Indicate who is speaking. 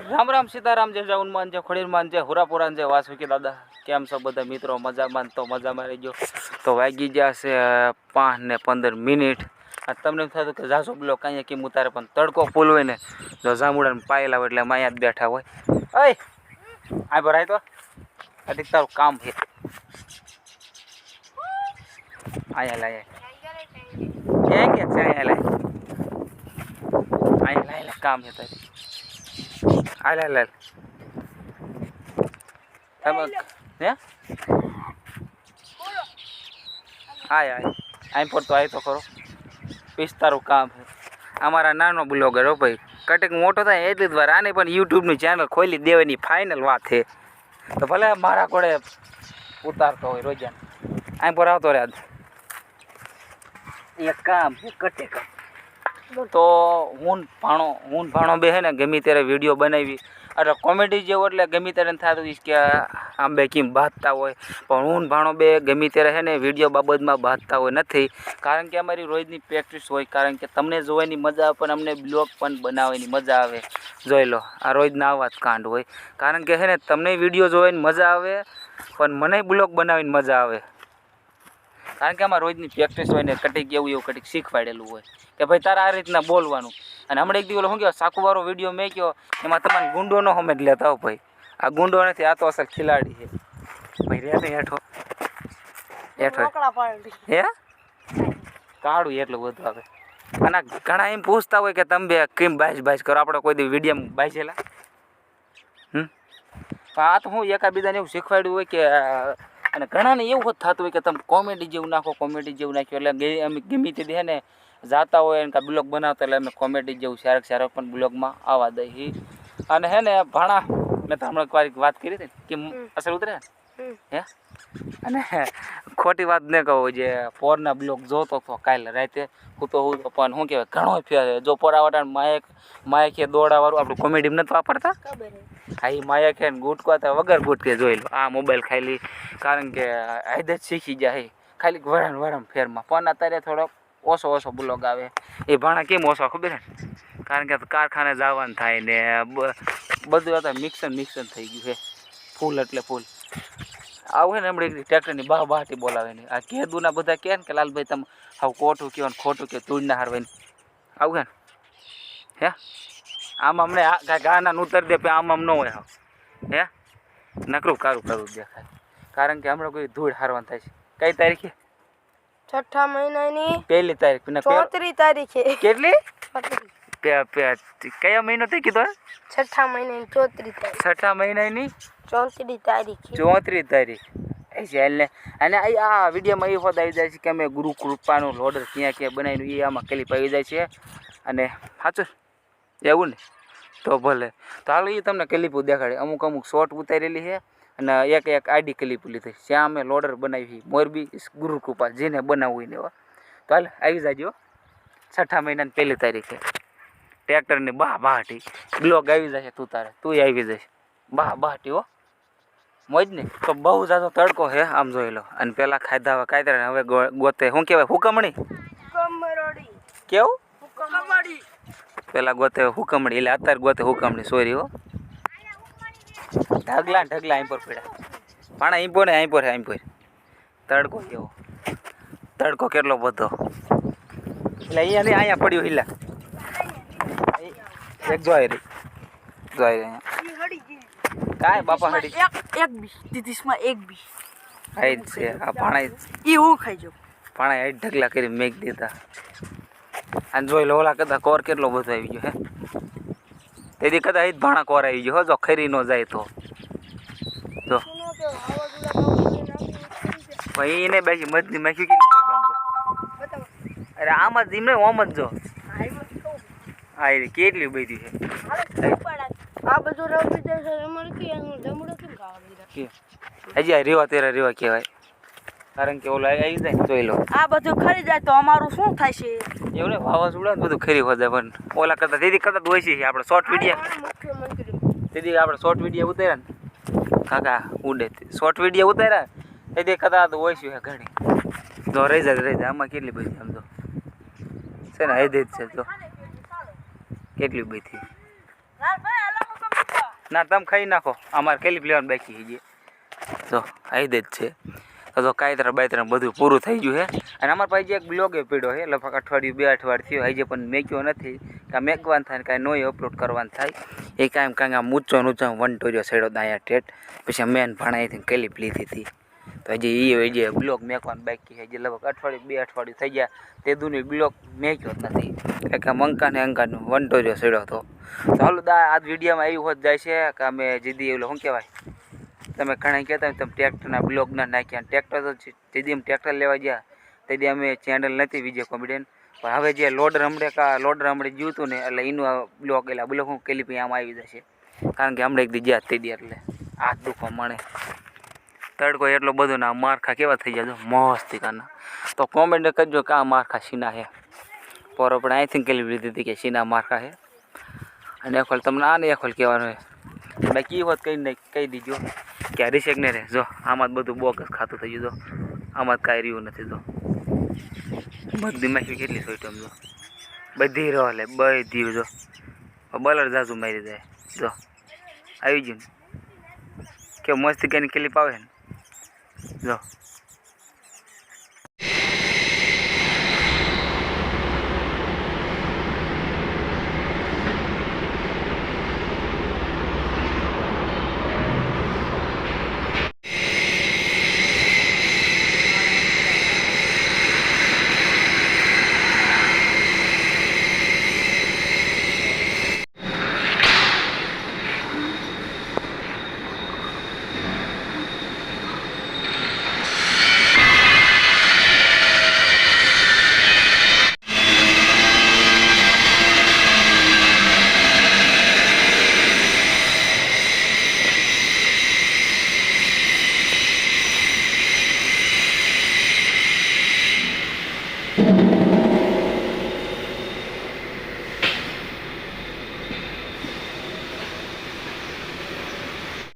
Speaker 1: રામ રામ સીતારામ, જય જય હનુમાન જય ખોડીરમાન, જય હુરાપુરાન જય વાસુકી દાદા. કેમ છો બધા મિત્રો? મજામાં તો મજામાં રહીજો. તો વાગી ગયા છે પાંચ ને પંદર મિનિટ. તમને એમ થતું કે જાસો બ્લો, કાંઈ કેમ ઉતારે પણ તડકો ફૂલ હોય ને, જો જામુડાને પાયેલા હોય એટલે અમે જ બેઠા હોય. અય આ ભરાય તો. અધિક તારું કામ છે. અહીંયા લાય. ક્યાં કે છે? અહીંયા લાય. લાય લાય, કામ છે તારે. હાલ હાલ હાલ. હે? આય આય આઈ પર તો આય તો ખરો. પિસ્તારું કામ છે. અમારા નાનો બ્લોગર હો ભાઈ. કટેક મોટો થાય એટલી જ વાર. આને પણ યુટ્યુબની ચેનલ ખોલી દેવાની ફાઇનલ વાત છે. તો ભલે મારા કોડે ઉતારતો હોય રોજાન. આમ પર આવતો રહે એક કામ કટેક તો હું ભાણો હું ભાણો બે હે ને, ગમે ત્યારે વીડિયો બનાવી. એટલે કોમેડી જેવો એટલે ગમે ત્યારે થાય થતું કે આમ બે કેમ બાંધતા હોય. પણ હું ભાણો બે ગમે ત્યારે હે ને વીડિયો બાબતમાં બાંધતા હોય નથી. કારણ કે અમારી રોજની પ્રેક્ટિસ હોય, કારણ કે તમને જોવાની મજા પણ અમને બ્લોગ પણ બનાવવાની મજા આવે. જોઈ લો, આ રોજના આવા જ કાંડ હોય. કારણ કે હે ને, તમને વીડિયો જોવાની મજા આવે, પણ મને બ્લોગ બનાવીને મજા આવે. કારણ કે આમાં રોજની પ્રેક્ટિસ હોય ને કટીક એવું એવું કટીક શીખવાડેલું હોય. કે ભાઈ તારે આ રીતના બોલવાનું. અને હમણાં એક દિવસ શું કહેવાય સાકુવાળો વીડિયો મેં કહ્યો એમાં તમારે ગુંડો ન સમજ લેતા હો ભાઈ. આ ગુંડો નથી આ તો અસલ ખિલાડી છે. ભાઈ રે ને હેઠો. હેઠો. હે? કાળું એટલું બધું આવે અને ઘણા એમ પૂછતા હોય કે તમે બે કેમ બાઈસ બાઈસ કરો? આપણે કોઈ દી વીડિયો બાઈસેલા? હમ? આ તો હું એકાબીજાને એવું શીખવાડ્યું હોય કે અને ઘણાને એવું જ થતું હોય કે તમે કોમેડી જેવું નાખો કોમેડી જેવું નાખ્યો. એટલે અમે ગમે તે દે ને જાતા હોય એને કાં બ્લોગ બનાવતા એટલે અમે કોમેડી જેવું શારક શારક પણ બ્લોગમાં આવવા દઈએ અને હે ને ભાણા મેં તો હમણાં વાત કરી હતી કે અસર ઉતરે. હે? અને ખોટી વાત ન કહું જે પોરના બ્લોગ જોતો હતો કાલે રાતે. હું તો હું પણ શું કહેવાય ઘણો ફેર. જો પોરાવાટા માયક માયક દોડાવાળું આપણું કોમેડી નથી વાપરતા?
Speaker 2: હા
Speaker 1: એ માયક ને ગુટકો હતા વગર ગુટકે જોઈ લો. આ મોબાઈલ ખાલી કારણ કે આદત શીખી જાય. ખાલી વરણ વરણ ફેરમાં. પણ અત્યારે થોડોક ઓછો ઓછો બ્લોગ આવે. એ ભાણા કેમ ઓછો ખબર ને કારણ કે કારખાને જવાનું થાય ને બધું અત્યારે મિક્સર મિક્સર થઈ ગયું છે. ફૂલ એટલે ફૂલ. આવું ને, હમણાં ટ્રેક્ટરની બહાર બહારથી બોલાવે ને. આ કેદુના બધા કહે ને કે, લાલભાઈ, તમે હવે ખોટું કહેવાય ને, ખોટું કે તું ના હારવાય આવું ને? હે? આમ અમને ગાના ઉતર દે, પણ આમ આમ ન હોય હે? નકરું કારું, કરું દેખાય. કારણ કે હમણાં કોઈ ધૂળ હારવાનું થાય છે. કઈ તારીખે?
Speaker 2: છઠ્ઠા મહિનાની
Speaker 1: પહેલી તારીખ. ને
Speaker 2: ચોત્રીસ તારીખે.
Speaker 1: કેટલી? કયા મહિનો થઈ કીધો
Speaker 2: છઠ્ઠા મહિનાની ચોત્રી તારીખ.
Speaker 1: છઠ્ઠા મહિનાની?
Speaker 2: ચોત્રીસ તારીખ.
Speaker 1: ચોત્રીસ તારીખ. એટલે અને આ વિડીયોમાં એ હોદ આવી જાય છે કે અમે ગુરુ કૃપાનું લોડર ક્યાં ક્યાં બનાવ્યું એ આમાં ક્લિપ આવી જાય છે. અને સાચું એવું ને? તો ભલે. તો હાલ એ તમને ક્લિપો દેખાડે. અમુક અમુક શોર્ટ ઉતારેલી છે. અને એક એક આડી ક્લિપ લીધી. જ્યાં અમે લોડર બનાવી મોરબી ગુરુકૃપા જેને બનાવવું ને એવા. તો હાલ આવી જાજો. છઠ્ઠા મહિનાની પહેલી તારીખે. ટ્રેક્ટરની બા બહાટી બ્લોગ આવી જશે તું તારે. તું આવી જશે. બા બહાટી હો. મોજ ને? તો બહુ જાજો તડકો છે આમ જોઈ લો. અને પેલા ખાધા હવે કાયદા હવે ગોતે. શું કહેવાય? હુકમણી? કેવું? પેલા ગોતે હુકમણી. એટલે અત્યારે ગોતે હુકમણી. સોરી હો. ઢગલા ઢગલા અહીં પર પડ્યા પાણા પર ને અહીં પર અહીં પર તડકો કેવો? તડકો કેટલો બધો. એટલે અહીંયા નહીં અહીંયા પડ્યું હિલા. એક જોઈ રહી. જોઈ રહી અહીંયા.
Speaker 2: હડી ગઈ.
Speaker 1: કાંઈ બાપા હડી
Speaker 2: એક એક બી. દીદીસમાં એક બી.
Speaker 1: આઈ જ છે આ પાણા
Speaker 2: એ હું ખાઈ જાઉં.
Speaker 1: પાણા આઈ ઢગલા કરી મેક દીધા. અને જોઈ લો ઓલા કદાચ કોર કેટલો બધો આવી ગયો હે? તેથી કદાચ જ ભાણા કોર આવી ગયો હો જો ખરી ન જાય તો. ભાઈ એને બેસી મજની કેટલી કોઈ કામ અરે આમ જ એમને ઓમ જ જો. હા એ કેટલી બધી છે.
Speaker 2: આ બધું રમી દેશે અમારે કે જમડો કેમ ખાવા
Speaker 1: હજી આ રેવા તેરા રેવા કહેવાય. કારણ કે ઓલા આવી જાય ને જોઈ લો.
Speaker 2: આ બધું ખરી જાય તો અમારું શું થાય છે?
Speaker 1: એવું ને વાવાઝોડા બધું ખરી હોય પણ ઓલા કરતા દીદી કરતા તો છે આપણે શોર્ટ વીડિયો દીદી આપણે શોર્ટ વીડિયો ઉતાર્યા ને. કાકા ઉડે શોર્ટ વીડિયો ઉતાર્યા? તેથી કદાચ ઓછું છે ઘણી. જો રહી જાય રહી જાય. આમાં કેટલી બધી આમ તો? છે ને એ જ છે જો. કેટલી બધી. ના, તમે ખાઈ નાખો. અમારે કેલી લેવાનું બાકી છે જો. આવી દે જ છે. તો તો કાયતરા બાયતરા બધું પૂરું થઈ ગયું છે અને અમારા પાસે એક બ્લોગે પીડ્યો છે લગભગ અઠવાડિયું, બે અઠવાડિયું થયું. હજી પણ મેક્યો નથી. કાં મેકવાનું થાય ને કાંઈ નોય અપલોડ કરવાનું થાય. એ કાંઈ કાંઈ આમ ઊંચો ને ઊંચો વન ટોર્યો સડ્યો દાયા ટેટ પછી મેન ભણાવી હતી કેલી લીધી હતી. તો હજી એ હજી બ્લોક મેકવાનું બાકી હજી લગભગ અઠવાડિયું બે અઠવાડિયું થઈ ગયા, તે દૂની બ્લોક મેક્યો જ નથી. કારણ આમ અંકા ને અંકાનો વંટોજો સડ્યો હતો. તો હાલો દા આ વિડીયોમાં એવું હોત જાય છે કે અમે જીદી એવું શું કહેવાય? તમે ઘણા કહેતા તમે ટ્રેક્ટરના બ્લોગ ના નાખ્યા ટ્રેક્ટર તો જીદી જે અમે ટ્રેક્ટર લેવા ગયા તેથી અમે ચેનલ નથી વિજય કોમેડિયન. પણ હવે જે લોડર હમણે કા લોડર હમણે ગયું હતું ને, એટલે એનું આ બ્લોગ એટલે બ્લોક હું કેલી આમ આવી જશે. કારણ કે હમણાં એક દી ગયા તે દી એટલે. હાથ દુખવા મળે. તડકો એટલો બધો ના મારખા કેવા થઈ જાય મસ્તી કાના. તો કોમેન્ટ કરજો કે આ મારખા સીના છે પોરો પણ અહીંથી કેલી લીધી હતી કે સીના મારખા છે અને એખોલ તમને આ ને એખોલ કહેવાનું છે બાકી વાત હોત કહી દીજો કે આ રિસેકને રે જો આમાં જ બધું બોકસ ખાતું થઈ ગયું જો. આમાં જ કાંઈ રહ્યું નથી જો. બધી માહિતી કેટલી સોઈટમ જો. બધી રહો લે બધી જો. બલર જાજુ મારી જાય જો આવી ગયું. ને કે મસ્તી કરીને ક્લિપ આવે ને. જો